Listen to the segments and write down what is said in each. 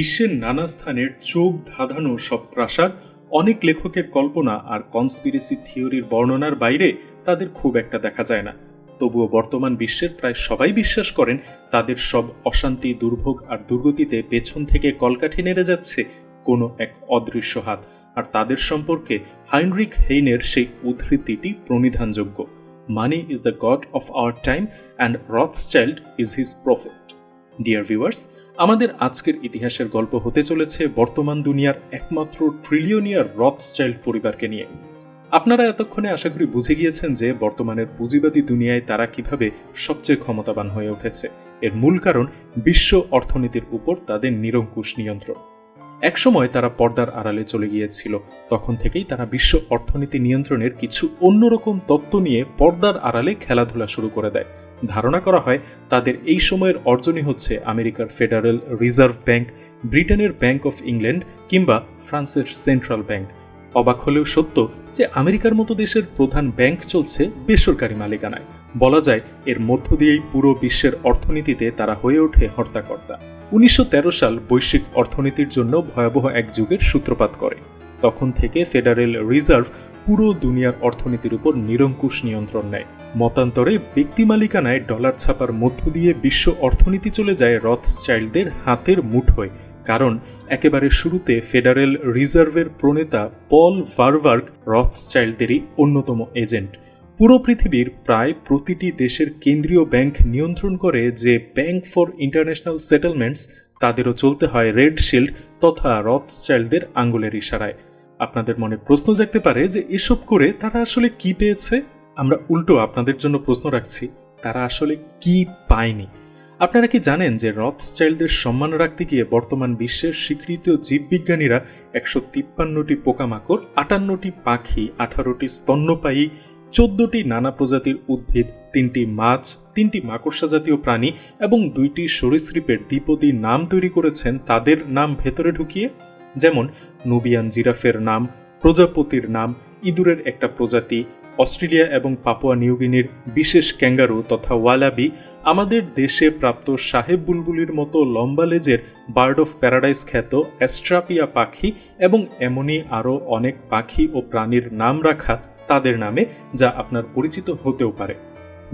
বিশ্বের নানা স্থানের চোখ ধাঁধানো সব প্রাসাদ, অনেক লেখকের কল্পনা আর কনস্পিরেসি থিওরির বর্ণনার বাইরে তাদের খুব একটা দেখা যায় না। তবুও বর্তমান বিশ্বের প্রায় সবাই বিশ্বাস করেন, তাদের সব অশান্তি, দুর্ভোগ আর দুর্গতিতে পেছন থেকে কলকাঠি নেড়ে যাচ্ছে কোনো এক অদৃশ্য হাত। আর তাদের সম্পর্কে হাইনরিক হেইনের সেই উদ্ধৃতিটি প্রণিধানযোগ্য। Money is the god of our time and Rothschild is his prophet dear viewers আমাদের আজকের ইতিহাসের গল্প হতে চলেছে বর্তমান দুনিয়ার একমাত্র ট্রিলিয়নিয়ার রথসচাইল্ড পরিবারকে নিয়ে। আপনারা এতক্ষণে আশা করি বুঝে গিয়েছেন যে বর্তমানের পুঁজিবাদী দুনিয়ায় তারা কীভাবে সবচেয়ে ক্ষমতাবান হয়ে উঠেছে। এর মূল কারণ বিশ্ব অর্থনীতির উপর তাদের নিরঙ্কুশ নিয়ন্ত্রণ। একসময় তারা পর্দার আড়ালে চলে গিয়েছিল, তখন থেকেই তারা বিশ্ব অর্থনীতি নিয়ন্ত্রণের কিছু অন্যরকম তত্ত্ব নিয়ে পর্দার আড়ালে খেলাধুলা শুরু করে দেয়। ধারণা করা হয়, তাদের এই সময়ের অর্জনই হচ্ছে আমেরিকার ফেডারেল রিজার্ভ ব্যাংক, ব্রিটেনের ব্যাংক অফ ইংল্যান্ড কিংবা ফ্রান্সের সেন্ট্রাল ব্যাংক। অবাক হলেও সত্য যে আমেরিকার মতো দেশের প্রধান ব্যাংক চলছে বেসরকারি মালিকানায়। বলা যায়, এর মধ্য দিয়েই পুরো বিশ্বের অর্থনীতিতে তারা হয়ে ওঠে হর্তাকর্তা। উনিশশো তেরো সাল বৈশ্বিক অর্থনীতির জন্য ভয়াবহ এক যুগের সূত্রপাত করে। তখন থেকে ফেডারেল রিজার্ভ পুরো দুনিয়ার অর্থনীতির উপর নিরঙ্কুশ নিয়ন্ত্রণ নেয়। মতান্তরে ব্যক্তি মালিকানায় ডলার ছাপার মধ্য দিয়ে বিশ্ব অর্থনীতি চলে যায় রথসচাইল্ডদের হাতের মুঠোয়, কারণ একেবারে শুরুতে ফেডারেল রিজার্ভের প্রণেতা পল ভারভার্গ রথসচাইল্ডদেরই অন্যতম এজেন্ট। পুরো পৃথিবীর প্রায় প্রতিটি দেশের কেন্দ্রীয় ব্যাংক নিয়ন্ত্রণ করে যে ব্যাংক ফর ইন্টারন্যাশনাল সেটেলমেন্টস, তাদেরও চলতে হয় রেড শিল্ড তথা রথসচাইল্ডদের আঙ্গুলের ইশারায়। আপনাদের মনে প্রশ্ন জাগতে পারে যে এসব করে তারা আসলে কি পেয়েছে? আমরা উল্টো আপনাদের জন্য প্রশ্ন রাখছি, তারা আসলে কি পায়নি? আপনারা কি জানেন যে রথসচাইল্ডদের সম্মান রাখতে গিয়ে বর্তমান বিশ্বের স্বীকৃত জীববিজ্ঞানীরা একশো তিপ্পান্নটি পোকামাকড়, আটান্নটি পাখি, আঠারোটি স্তন্যপায়ী, চোদ্দটি নানা প্রজাতির উদ্ভিদ, তিনটি মাছ, তিনটি মাকড়সা জাতীয় প্রাণী এবং দুইটি সরীসৃপের দ্বিপদী নাম তৈরি করেছেন তাদের নাম ভেতরে ঢুকিয়ে। যেমন নুবিয়ান জিরাফের নাম, প্রজাপতির নাম, ইঁদুরের একটা প্রজাতি, অস্ট্রেলিয়া এবং পাপুয়া নিউগিনির বিশেষ ক্যাঙ্গারু তথা ওয়ালাবি আমাদের দেশে প্রাপ্ত সাহেব বুলবুলির মতো লম্বা লেজের বার্ড অফ প্যারাডাইস খ্যাত অ্যাস্ট্রাপিয়া পাখি এবং এমনই আরও অনেক পাখি ও প্রাণীর নাম রাখা তাদের নামে, যা আপনার পরিচিত হতেও পারে।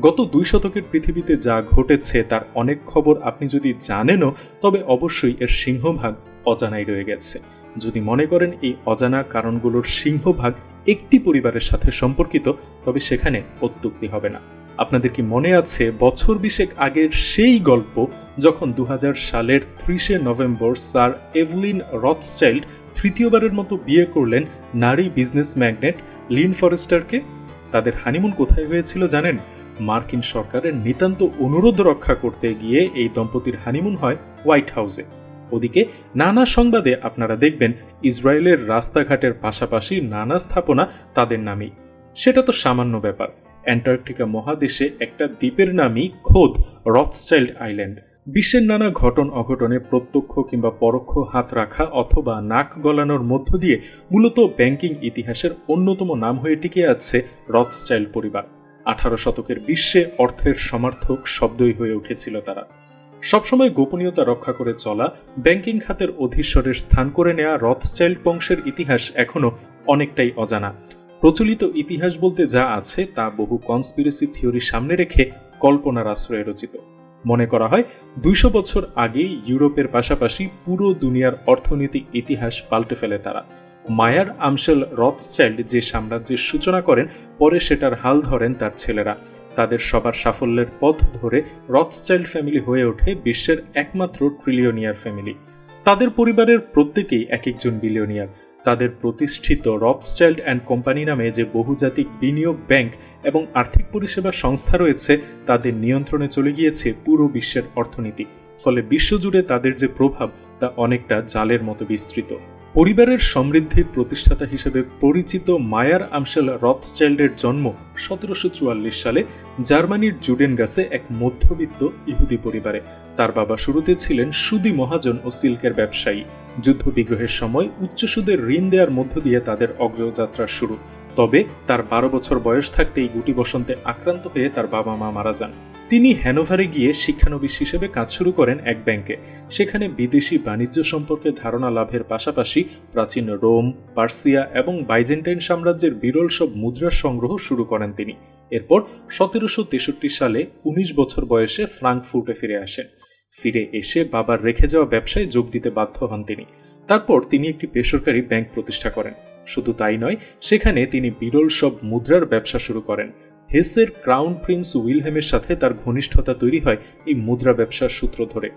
গত দুই শতকের পৃথিবীতে যা ঘটেছে তার অনেক খবর আপনি যদি জানেনও, তবে অবশ্যই এর সিংহভাগ অজানাই রয়ে গেছে। যদি মনে করেন এই অজানা কারণগুলোর সিংহভাগ একটি পরিবারের সাথে সম্পর্কিত, তবে সেখানে অত্যুক্তি হবে না। আপনাদের কি মনে আছে বছর বিশেক আগের সেই গল্প যখন দু হাজার সালের ত্রিশে নভেম্বর স্যার এভলিন রথসচাইল্ড তৃতীয়বারের মতো বিয়ে করলেন নারী বিজনেস ম্যাগনেট লিন ফরেস্টারকে? তাদের হানিমুন কোথায় হয়েছিল জানেন? মার্কিন সরকারের নিতান্ত অনুরোধ রক্ষা করতে গিয়ে এই দম্পতির হানিমুন হয় হোয়াইট হাউসে। ওদিকে নানা সংবাদে আপনারা দেখবেন ইসরায়েলের রাস্তাঘাটের পাশাপাশি নানা স্থাপনা তাদের নামেই। সেটা তো সামান্য ব্যাপার। অ্যান্টার্কটিকা মহাদেশে একটা দ্বীপের নামই খোদ রথসচাইল্ড আইল্যান্ড। বিশ্বের নানা ঘটন অঘটনে প্রত্যক্ষ কিংবা পরোক্ষ হাত রাখা অথবা নাক গলানোর মধ্য দিয়ে মূলত ব্যাংকিং ইতিহাসের অন্যতম নাম হয়ে টিকে আছে রথসচাইল্ড পরিবার। আঠারো শতকের বিশ্বে অর্থের সমার্থক শব্দই হয়ে উঠেছিল তারা। সবসময় গোপনীয়তা রক্ষা করে চলা, ব্যাংকিং খাতের অধীশ্বরের স্থান করে নেয়া রথসচাইল্ড বংশের ইতিহাস এখনও অনেকটাই অজানা। প্রচলিত ইতিহাস বলতে যা আছে তা বহু কনস্পিরেসি থিওরি সামনে রেখে কল্পনার আশ্রয়ে রচিত। মনে করা হয়, দুইশো বছর আগে ইউরোপের পাশাপাশি পুরো দুনিয়ার অর্থনৈতিক ইতিহাস পাল্টে ফেলে তারা। মায়ার আমশেল রথসচাইল্ড যে সাম্রাজ্যের সূচনা করেন, পরে সেটার হাল ধরেন তার ছেলেরা। তাদের সবার সাফল্যের পথ ধরে রথসচাইল্ড ফ্যামিলি হয়ে ওঠে বিশ্বের একমাত্র ট্রিলিয়নিয়ার ফ্যামিলি। তাদের পরিবারের প্রত্যেকেই এক একজন বিলিয়নিয়ার তাদের প্রতিষ্ঠিত রথসচাইল্ড অ্যান্ড কোম্পানি নামে যে বহুজাতিক বিনিয়োগ ব্যাংক এবং আর্থিক পরিষেবা সংস্থা রয়েছে, তাদের নিয়ন্ত্রণে চলে গিয়েছে পুরো বিশ্বের অর্থনীতি। ফলে বিশ্বজুড়ে তাদের যে প্রভাব, তা অনেকটা জালের মতো বিস্তৃত। পরিবারের সমৃদ্ধির প্রতিষ্ঠাতা হিসেবে পরিচিত মায়ার আমশেল রথচাইল্ডের জন্ম সতেরোশো চুয়াল্লিশ সালে জার্মানির জুডেনগাসে এক মধ্যবিত্ত ইহুদি পরিবারে। তার বাবা শুরুতে ছিলেন সুদি মহাজন ও সিল্কের ব্যবসায়ী। যুদ্ধবিগ্রহের সময় উচ্চ সুদের ঋণ দেওয়ার মধ্য দিয়ে তাদের অগ্রযাত্রা শুরু। তবে তার বারো বছর বয়স থাকতেই গুটি বসন্তে আক্রান্ত হয়ে তার বাবা মা মারা যান। তিনি হ্যানোভারে গিয়ে শিক্ষানবিশ হিসেবে কাজ শুরু করেন এক ব্যাংকে। সেখানে বিদেশি বাণিজ্য সম্পর্কে ধারণা লাভের পাশাপাশি প্রাচীন রোম, পার্সিয়া এবং বাইজেন্টাইন সাম্রাজ্যের বিরল সব মুদ্রার সংগ্রহ শুরু করেন তিনি। এরপর সতেরোশো তেষট্টি সালে ১৯ বছর বয়সে ফ্রাঙ্কফুর্টে ফিরে আসেন। ফিরে এসে বাবার রেখে যাওয়া ব্যবসায় যোগ দিতে বাধ্য হন তিনি। তারপর তিনি একটি বেসরকারি ব্যাংক প্রতিষ্ঠা করেন। শুধু তাই নয়, সেখানে তিনি বিরল সব মুদ্রার ব্যবসা শুরু করেন। হেসের ক্রাউন প্রিন্স উইলহেমের সাথে তার ঘনিষ্ঠতা তৈরি হয় এই মুদ্রা ব্যবসার সূত্র ধরে।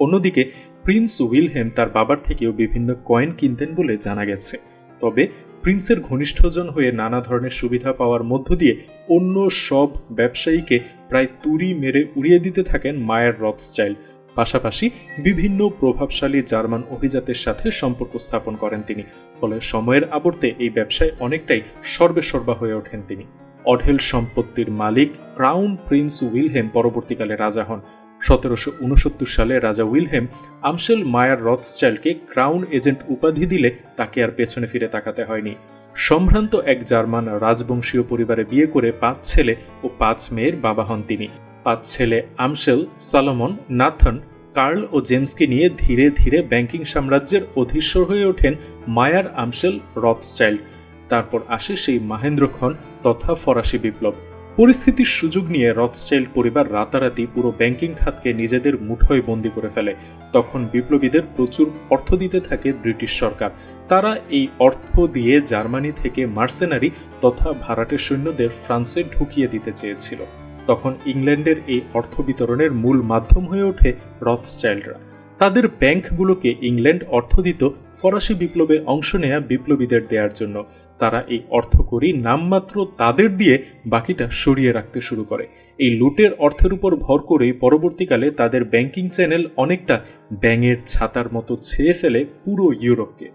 অন্যদিকে, প্রিন্স উইলহেম তার বাবার থেকেও বিভিন্ন কয়েন কিনতেন বলে জানা গেছে। তবে, প্রিন্সের ঘনিষ্ঠজন হয়ে নানা ধরনের সুবিধা পাওয়ার মধ্য দিয়ে অন্য সব ব্যবসায়ীকে প্রায় তুড়ি মেরে উড়িয়ে দিতে থাকেন মায়ার রথস্টাইল। পাশাপাশি বিভিন্ন প্রভাবশালী জার্মান অভিজাতের সাথে সম্পর্ক স্থাপন করেন তিনি, ফলে সময়ের আবর্তে এই ব্যবসায় অনেকটাই সর্বেসর্বা হয়ে ওঠেন তিনি। অঢেল সম্পত্তির মালিক ক্রাউন প্রিন্স উইলহেম পরবর্তীকালে রাজা হন। সতেরোশো উনসত্তর সালে রাজা উইলহেম আমশেল মায়ার রথস্টাইলকে ক্রাউন এজেন্ট উপাধি দিলে তাকে আর পেছনে ফিরে তাকাতে হয়নি। সম্ভ্রান্ত এক জার্মান রাজবংশীয় পরিবারে বিয়ে করে পাঁচ ছেলে ও পাঁচ মেয়ের বাবা হন তিনি। পাঁচ ছেলে আমশেল সালোমন, নাথন, কার্ল ও জেমসকে নিয়ে ধীরে ধীরে ব্যাংকিং সাম্রাজ্যের অধীশ্বর হয়ে ওঠেন মায়ার আমশেল রথস্টাইল্ড তারপর আসে সেই মাহেন্দ্র খন তথা ফরাসি বিপ্লব। পরিস্থিতির সুযোগ নিয়ে রথস্টাইল্ড পরিবার রাতারাতি পুরো ব্যাংকিং খাতকে নিজেদের মুঠোয় বন্দি করে ফেলে। তখন বিপ্লবীদের প্রচুর অর্থ দিতে থাকে ব্রিটিশ সরকার। তারা এই অর্থ দিয়ে জার্মানি থেকে মার্সেনারি তথা ভাড়াটে সৈন্যদের ফ্রান্সে ঢুকিয়ে দিতে চেয়েছিল। তখন ইংল্যান্ডের এই অর্থ বিতরণের মূল মাধ্যম হয়ে ওঠে রথস্টাইল্ডরা তাদের ব্যাংকগুলোকে ইংল্যান্ড অর্থ দিত ফরাসি বিপ্লবে অংশ নেয়া বিপ্লবীদের দেওয়ার জন্য। তারা এই অর্থকরী নামমাত্র তাদের দিয়ে বাকিটা সরিয়ে রাখতে শুরু করে। এই লুটের অর্থের উপর ভর করেই পরবর্তীকালে তাদের ব্যাংকিং চ্যানেল অনেকটা ব্যাঙের ছাতার মতো ছেয়ে ফেলে পুরো ইউরোপকে।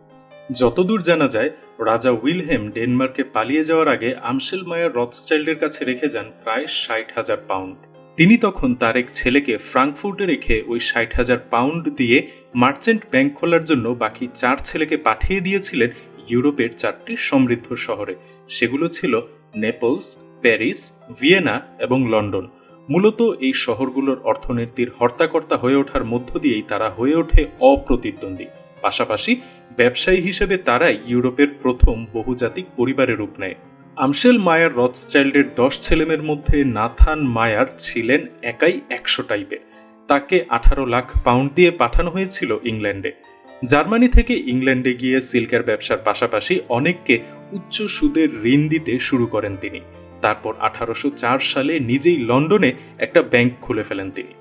যতদূর জানা যায় রাজা উইলহেম ডেনমার্কে পালিয়ে যাওয়ার আগে আমশেল মায়ার রথস্টাইল্ডের কাছে রেখে যান প্রায় ষাট হাজার পাউন্ড। তিনি তখন তার এক ছেলেকে ফ্রাঙ্কফুর্টে রেখে ওই ষাট হাজার পাউন্ড দিয়ে মার্চেন্ট ব্যাংক খোলার জন্য বাকি চার ছেলেকে পাঠিয়ে দিয়েছিলেন ইউরোপের চারটি সমৃদ্ধ শহরে। সেগুলো ছিল নেপলস, প্যারিস, ভিয়েনা এবং লন্ডন। মূলত এই শহরগুলোর অর্থনীতির হর্তাকর্তা হয়ে ওঠার মধ্য দিয়েই তারা হয়ে ওঠে অপ্রতিদ্বন্দ্বী। পাশাপাশি ব্যবসায়ী হিসেবে তারাই ইউরোপের প্রথম বহুজাতিক পরিবারে রূপ নেয়। আমশেল মায়ার রথস্টাইল্ডের দশ ছেলেমের মধ্যে নাথান মায়ার ছিলেন একাই একশো টাইপের। তাকে আঠারো লাখ পাউন্ড দিয়ে পাঠানো হয়েছিল ইংল্যান্ডে। জার্মানি থেকে ইংল্যান্ডে গিয়ে সিল্কের ব্যবসার পাশাপাশি অনেককে উচ্চ সুদের ঋণ দিতে শুরু করেন তিনি। তারপর আঠারোশো চার সালে নিজেই লন্ডনে একটা ব্যাংক খুলে ফেলেন তিনি।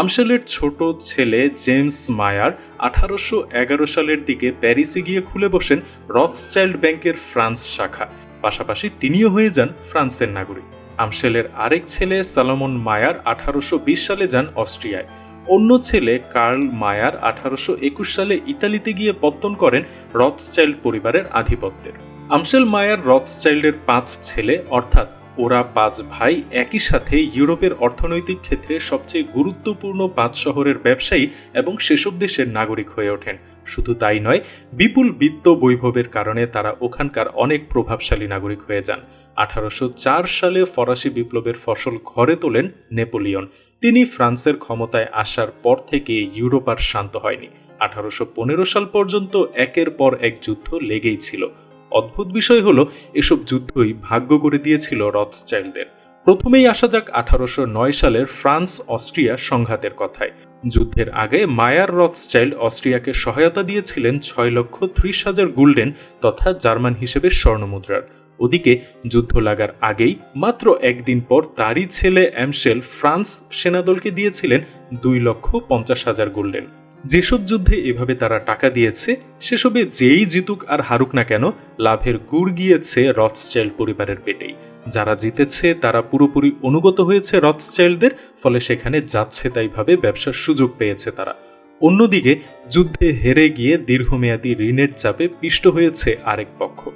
আমশেলের ছোট ছেলে জেমস মায়ার আঠারোশো এগারো সালের দিকে প্যারিসে গিয়ে খুলে বসেন রথস্টাইল্ড ব্যাংকের ফ্রান্স শাখা। পাশাপাশি তিনিও হয়ে যান ফ্রান্সের নাগরিক। আমশেলের আরেক ছেলে সালমন মায়ার আঠারোশো বিশ সালে যান অস্ট্রিয়ায়। অন্য ছেলে কার্ল মায়ার আঠারোশো একুশ সালে ইতালিতে গিয়ে পত্তন করেন রথস্টাইল্ড পরিবারের আধিপত্যের। আমশেল মায়ার রথস্টাইল্ডের পাঁচ ছেলে, অর্থাৎ ওরা পাঁচ ভাই একই সাথে ইউরোপের অর্থনৈতিক ক্ষেত্রে সবচেয়ে গুরুত্বপূর্ণ পাঁচ শহরের ব্যবসায়ী এবং সেসব দেশের নাগরিক হয়ে ওঠেন। শুধু তাই নয়, বিপুল বিত্ত বৈভবের কারণে তারা ওখানকার অনেক প্রভাবশালী নাগরিক হয়ে যান। আঠারোশো চার সালে ফরাসি বিপ্লবের ফসল ঘরে তোলেন নেপোলিয়ন। তিনি ফ্রান্সের ক্ষমতায় আসার পর থেকে ইউরোপ আর শান্ত হয়নি। আঠারোশো পনেরো সাল পর্যন্ত একের পর এক যুদ্ধ লেগেই ছিল। অদ্ভুত বিষয় হলো, এসব যুদ্ধই ভাগ্য করে দিয়েছিল রথস্টাইলদের প্রথমেই আসা যাক আঠারোশো সালের ফ্রান্স অস্ট্রিয়া সংঘাতের কথায়। যুদ্ধের আগে মায়ার রথস্টাইল্ড অস্ট্রিয়াকে সহায়তা দিয়েছিলেন ছয় লক্ষ ত্রিশ হাজার গুল্ডেন তথা জার্মান হিসেবে স্বর্ণমুদ্রার। ওদিকে যুদ্ধ লাগার আগেই মাত্র একদিন পর তারই ছেলে অ্যামশেল ফ্রান্স সেনাদলকে দিয়েছিলেন দুই লক্ষ পঞ্চাশ হাজার গোল্ডেন। যেসব যুদ্ধে এভাবে তারা টাকা দিয়েছে, সেসবে যেই জিতুক আর হারুক না কেন, লাভের গুড় গিয়েছে রথস্টাইল্ড পরিবারের পেটেই। যারা জিতেছে, তারা পুরোপুরি অনুগত হয়েছে রথস্টাইল্ডদের ফলে সেখানে যাচ্ছে তাইভাবে ব্যবসার সুযোগ পেয়েছে তারা। অন্যদিকে, যুদ্ধে হেরে গিয়ে দীর্ঘমেয়াদী ঋণের চাপে পিষ্ট হয়েছে আরেক পক্ষ।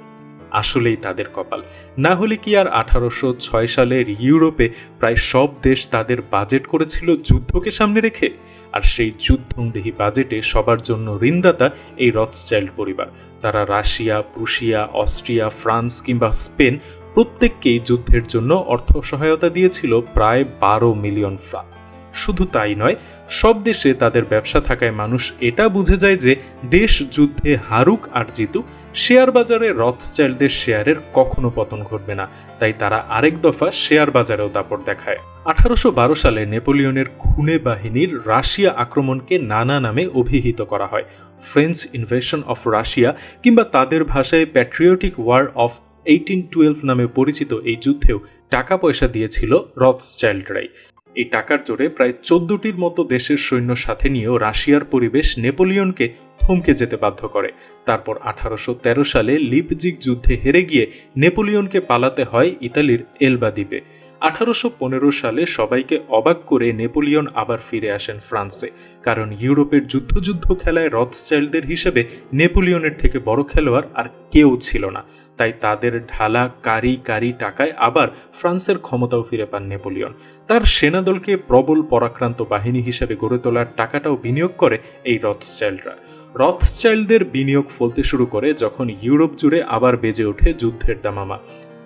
আসলেই তাদের কপাল। না হলে কি আর আঠারোশো ছয় সালের ইউরোপে প্রায় সব দেশ তাদের বাজেট করেছিল যুদ্ধকে সামনে রেখে? আর সেই যুদ্ধংদেহী বাজেটে সবার জন্য ঋণদাতা এই রথচাইল্ড পরিবার। তারা রাশিয়া, প্রুশিয়া, অস্ট্রিয়া, ফ্রান্স কিংবা স্পেন প্রত্যেককেই যুদ্ধের জন্য অর্থ সহায়তা দিয়েছিল প্রায় বারো মিলিয়ন ফ্রাঙ্ক শুধু তাই নয় সব দেশে তাদের ব্যবসা থাকায় মানুষ এটা বুঝে যায় যে দেশ যুদ্ধে হারুক আর জিতুক, শেয়ার বাজারে রথস্টাইলদের শেয়ারের কখনো পতন ঘটবে না। তাই তারা আরেক দফা শেয়ার বাজারেও দাপট দেখায়। আঠারোশো বারো সালে নেপোলিয়নের খুনে বাহিনীর রাশিয়া আক্রমণকে নানা নামে অভিহিত করা হয়। ফ্রেঞ্চ ইনভেশন অফ রাশিয়া কিংবা তাদের ভাষায় patriotic war of eighteen twelve নামে পরিচিত এই যুদ্ধেও টাকা পয়সা দিয়েছিল রথসচাইল্ডরাই এই টাকার জোরে প্রায় চোদ্দটির মতো দেশের সৈন্য সাথে নিয়েও রাশিয়ার পরিবেশ নেপোলিয়নকে থমকে যেতে বাধ্য করে। তারপর আঠারোশো তেরো সালে লিপজিক যুদ্ধে হেরে গিয়ে নেপোলিয়নকে পালাতে হয় ইতালির এলবা দ্বীপে। আঠারোশো পনেরো সালে সবাইকে অবাক করে নেপোলিয়ন আবার ফিরে আসেন ফ্রান্সে, কারণ ইউরোপের যুদ্ধ যুদ্ধ খেলায় রথস্টাইলদের হিসেবে নেপোলিয়নের থেকে বড় খেলোয়াড় আর কেউ ছিল না। তাই তাদের ঢালা, কারি কারি টাকায় আবার ফ্রান্সের ক্ষমতাও ফিরে পান নেপোলিয়ন। তার সেনাদলকে প্রবল পরাক্রান্ত বাহিনী হিসেবে গড়ে তোলার টাকাটাও বিনিয়োগ করে এই রথস্টাইলরা। রথস্টাইলদের বিনিয়োগ ফলতে শুরু করে যখন ইউরোপ জুড়ে আবার বেজে ওঠে যুদ্ধের দামামা।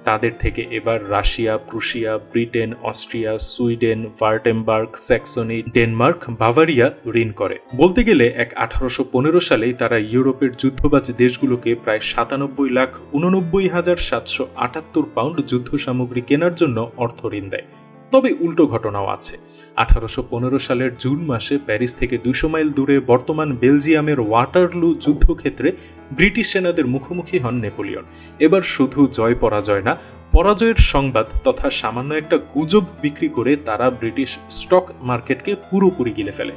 তাদের থেকে এবার Russia, Prussia, Britain, Austria, Sweden Wurttemberg Saxony, Denmark, Bavaria ঋণ করে। বলতে গেলে এক আঠারোশো পনেরো সালেই তারা ইউরোপের যুদ্ধবাজ দেশগুলোকে প্রায় সাতানব্বই লাখ উননব্বই হাজার সাতশো আটাত্তর পাউন্ড যুদ্ধ সামগ্রী কেনার জন্য অর্থ ঋণ দেয়। তবে উল্টো ঘটনাও আছে। আঠারোশো সালের জুন মাসে প্যারিস থেকে দুশো মাইল দূরে বর্তমান বেলজিয়ামের ওয়াটারলু যুদ্ধক্ষেত্রে ব্রিটিশ সেনাদের মুখোমুখি হন নেপোলিয়ন। এবার শুধু জয় পরাজয় না, পরাজয়ের সংবাদ তথা সামান্য একটা গুজব বিক্রি করে তারা ব্রিটিশ স্টক মার্কেটকে পুরোপুরি গিলে ফেলে।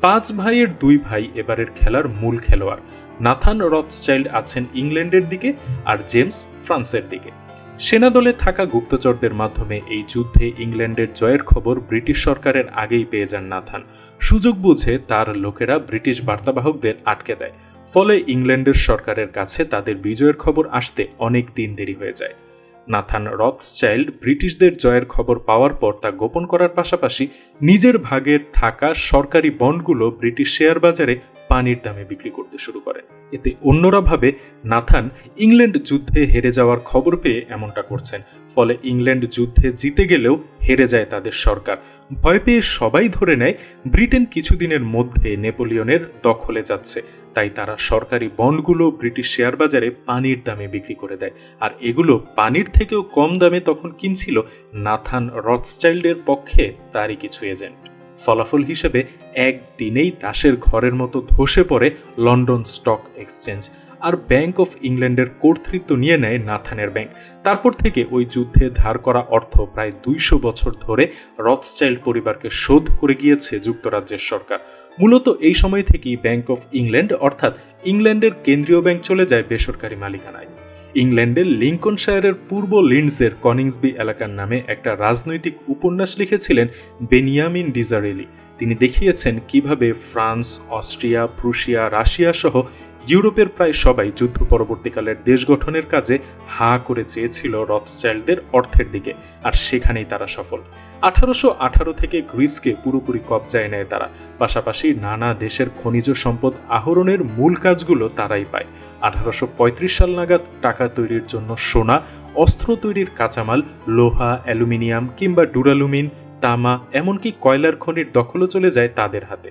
পাঁচ ভাইয়ের দুই ভাই এবারের খেলার মূল খেলোয়াড়। নাথান রথসচাইল্ড আছেন ইংল্যান্ডের দিকে আর জেমস ফ্রান্সের দিকে। সেনাদলে থাকা গুপ্তচরদের মাধ্যমে এই যুদ্ধে ইংল্যান্ডের জয়ের খবর ব্রিটিশ সরকারের আগেই পেয়ে যান নাথান। সুযোগ বুঝে তার লোকেরা ব্রিটিশ বার্তাবাহকদের আটকে দেয়। ফলে ইংল্যান্ডের সরকারের কাছে তাদের বিজয়ের খবর আসতে অনেক দিন দেরি হয়ে যায়। নাথান রথসচাইল্ড ব্রিটিশদের জয়ের খবর পাওয়ার পর তা গোপন করার পাশাপাশি নিজের ভাগের থাকা সরকারি বন্ডগুলো ব্রিটিশ শেয়ার বাজারে পানির দামে বিক্রি করতে শুরু করেন এতে অন্যরা ভাবে, নাথান ইংল্যান্ড যুদ্ধে হেরে যাওয়ার খবর পেয়ে এমনটা করছেন। ফলে ইংল্যান্ড যুদ্ধে জিতে গেলেও হেরে যায় তাদের সরকার। ভয় পেয়ে সবাই ধরে নেয়, ব্রিটেন কিছুদিনের মধ্যে নেপোলিয়নের দখলে যাচ্ছে। তাই তারা সরকারি বন্ডগুলো ব্রিটিশ শেয়ার বাজারে পানির দামে বিক্রি করে দেয়। আর এগুলো পানির থেকেও কম দামে তখন কিনছিল নাথান রথস্টাইল্ডের পক্ষে তারই কিছু এজেন্ট। ফলাফল হিসেবে একদিনেই তাসের ঘরের মতো ধসে পড়ে লন্ডন স্টক এক্সচেঞ্জ। আর ব্যাংক অফ ইংল্যান্ডের কর্তৃত্ব নিয়ে নেয় নাথানের ব্যাংক। তারপর থেকে ওই যুদ্ধে ধার করা অর্থ প্রায় দুইশো বছর ধরে রথস্টাইল্ড পরিবারকে শোধ করে গিয়েছে যুক্তরাজ্যের সরকার। মূলত এই সময় থেকেই ব্যাংক অফ ইংল্যান্ড অর্থাৎ ইংল্যান্ডের কেন্দ্রীয় ব্যাংক চলে যায় বেসরকারি মালিকানায়। ইংল্যান্ডের লিঙ্কনশায়ারের পূর্ব লিন্ডসের কনিংসবি এলাকার নামে একটা রাজনৈতিক উপন্যাস লিখেছিলেন বেনিয়ামিন ডিজারেলি। তিনি দেখিয়েছেন কীভাবে ফ্রান্স, অস্ট্রিয়া, প্রুশিয়া, রাশিয়া সহ ইউরোপের প্রায় সবাই যুদ্ধ পরবর্তীকালের দেশ গঠনের কাজে হা করে চেয়েছিল রথস্টাইলদের অর্থের দিকে, আর সেখানেই তারা সফল। আঠারোশো আঠারো থেকে গ্রিসকে পুরোপুরি কবজায় নেয় তারা। পাশাপাশি নানা দেশের খনিজ সম্পদ আহরণের মূল কাজগুলো তারাই পায়। আঠারোশো পঁয়ত্রিশ সাল নাগাদ টাকা তৈরির জন্য সোনা, অস্ত্র তৈরির কাঁচামাল, লোহা, অ্যালুমিনিয়াম কিংবা ডুরালুমিন, তামা, এমনকি কয়লার খনির দখলও চলে যায় তাদের হাতে।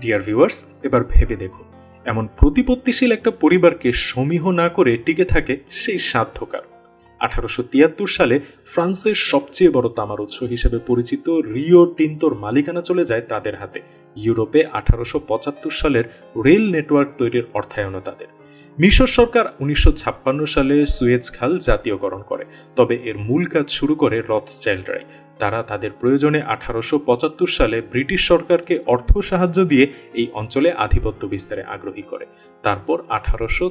ডিয়ার ভিউয়ার্স, এবার ভেবে দেখুন। এমন প্রতিপত্তিশীল একটা পরিবারকে সমীহ না করে টিকে থাকে সেই সাধ্যকার। আঠারোশো তিয়াত্তর সালে ফ্রান্সের সবচেয়ে বড় তামার উৎস হিসেবে পরিচিত রিও টিন্তোর মালিকানা চলে যায় তাদের হাতে। ইউরোপে আঠারোশো পঁচাত্তর সালের রেল নেটওয়ার্ক তৈরির অর্থায়নও তাদের। মিশর সরকার উনিশশো ছাপ্পান্ন সালে সুয়েজ খাল জাতীয়করণ করে, তবে এর মূল কাজ শুরু করে রথস্টাইল্ডরাই তারা তাদের প্রয়োজনে আঠারোশো পঁচাত্তর সালে ব্রিটিশ সরকারকে অর্থ সাহায্য দিয়ে এই অঞ্চলে আধিপত্য বিস্তারে আগ্রহী করে। তারপর আঠারোশো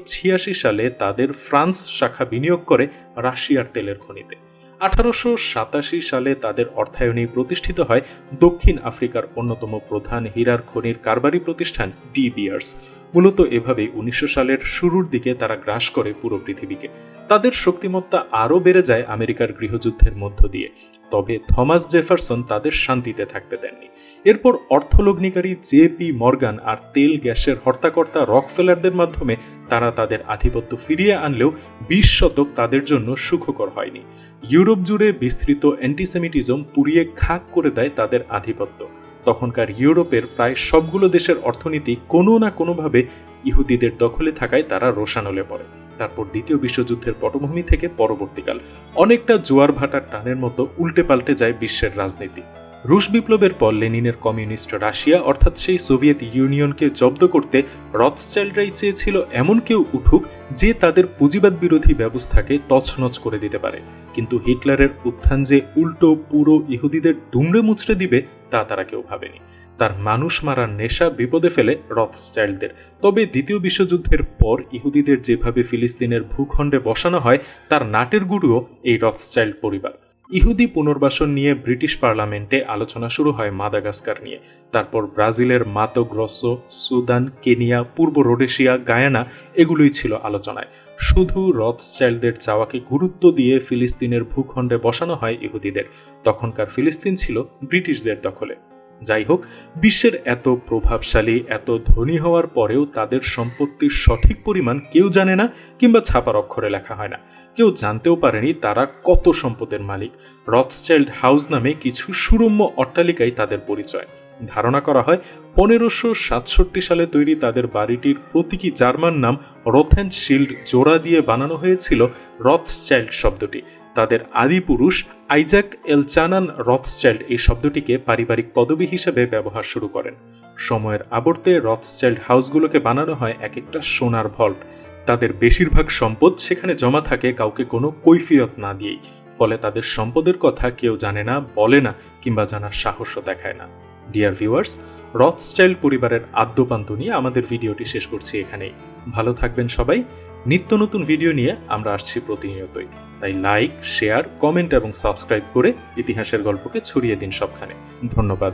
সালে তাদের ফ্রান্স শাখা বিনিয়োগ করে রাশিয়ার তেলের খনিতে। আঠারোশো সাতাশি সালে তাদের অর্থায়নে প্রতিষ্ঠিত হয় দক্ষিণ আফ্রিকার অন্যতম প্রধান হীরার খনির কারবারি প্রতিষ্ঠান ডি বিয়ার্স। মূলত এভাবেই উনিশশো সালের শুরুর দিকে তারা গ্রাস করে পুরো পৃথিবীকে। তাদের শক্তিমত্তা আরও বেড়ে যায় আমেরিকার গৃহযুদ্ধের মধ্য দিয়ে। তবে থমাস জেফারসন তাদের শান্তিতে থাকতে দেননি। এরপর অর্থলগ্নিকারী জে পি মর্গান আর তেল গ্যাসের হর্তাকর্তা রকফেলারদের মাধ্যমে তারা তাদের আধিপত্য ফিরিয়ে আনলেও বিশ শতক তাদের জন্য সুখকর হয়নি। ইউরোপ জুড়ে বিস্তৃত অ্যান্টিসেমিটিজম পুড়িয়ে খাক করে দেয় তাদের আধিপত্য। তখনকার ইউরোপের প্রায় সবগুলো দেশের অর্থনীতি কোনো না কোনোভাবে ইহুদিদের দখলে থাকায় তারা রোশানলে পড়ে। তারপর দ্বিতীয় বিশ্বযুদ্ধের পটভূমি থেকে পরবর্তীকাল অনেকটা জোয়ার ভাটার টানের মতো উল্টে পাল্টে যায় বিশ্বের রাজনীতি। রুশ বিপ্লবের পর লেনিনের কমিউনিস্ট রাশিয়া, অর্থাৎ সেই সোভিয়েত ইউনিয়নকে জব্দ করতে রথস্টাইলরাই চেয়েছিল এমন কেউ উঠুক যে তাদের পুঁজিবাদ বিরোধী ব্যবস্থাকে তছনছ করে দিতে পারে। কিন্তু হিটলারের উত্থান যে উল্টো পুরো ইহুদিদের দুমড়ে মুচড়ে দিবে তা তারা কেউ ভাবেনি। তার মানুষ মারার নেশা বিপদে ফেলে রথস্টাইলদের। তবে দ্বিতীয় বিশ্বযুদ্ধের পর ইহুদিদের যেভাবে ফিলিস্তিনের ভূখণ্ডে বসানো হয়, তার নাটের গুরুও এই রথস্টাইল্ড পরিবার। ইহুদি পুনর্বাসন নিয়ে ব্রিটিশ পার্লামেন্টে আলোচনা শুরু হয় মাদাগাস্কার নিয়ে। তারপর ব্রাজিলের মাতো গ্রসো, সুদান, কেনিয়া, পূর্ব রোডেশিয়া, গায়ানা, এগুলোই ছিল আলোচনায়। শুধু রথস্টাইলদের চাওয়াকে গুরুত্ব দিয়ে ফিলিস্তিনের ভূখণ্ডে বসানো হয় ইহুদিদের। তখনকার ফিলিস্তিন ছিল ব্রিটিশদের দখলে। যাই হোক, বিশ্বের এত প্রভাবশালী, এত ধনী হওয়ার পরেও তাদের সম্পত্তির সঠিক পরিমাণ কেউ জানে না কিংবা ছাপার অক্ষরে লেখা হয় না। কেউ জানতেও পারেনি তারা কত সম্পদের মালিক। রথস্টাইল্ড হাউস নামে কিছু সুরম্য অট্টালিকাই তাদের পরিচয়। ধারণা করা হয়, পনেরোশো সাতষট্টি সালে তৈরি তাদের বাড়িটির প্রতীকী জার্মান নাম রথ শিল্ড জোড়া দিয়ে বানানো হয়েছিল রথস্টাইল্ড শব্দটি। তাদের আদিপুরুষ আইজাক এল চানান রথস্টাইল্ড এই শব্দটিকে পারিবারিক পদবি হিসেবে ব্যবহার শুরু করেন। সময়ের আবর্তে রথস্টাইল্ড হাউসগুলোকে বানানো হয় এক একটা সোনার ভল্ট। তাদের বেশিরভাগ সম্পদ সেখানে জমা থাকে কাউকে কোনো কৈফিয়ত না দিয়েই। ফলে তাদের সম্পদের কথা কেউ জানে না, বলে না, কিংবা জানার সাহসও দেখায় না। ডিয়ার ভিউয়ার্স রথস্টাইল্ড পরিবারের আদ্যপান্ত নিয়ে আমাদের ভিডিওটি শেষ করছি এখানেই। ভালো থাকবেন সবাই। নিত্য নতুন ভিডিও নিয়ে আমরা আসছি প্রতিনিয়তই। তাই লাইক শেয়ার কমেন্ট এবং সাবস্ক্রাইব করে ইতিহাসের গল্পকে ছড়িয়ে দিন সবখানে। ধন্যবাদ।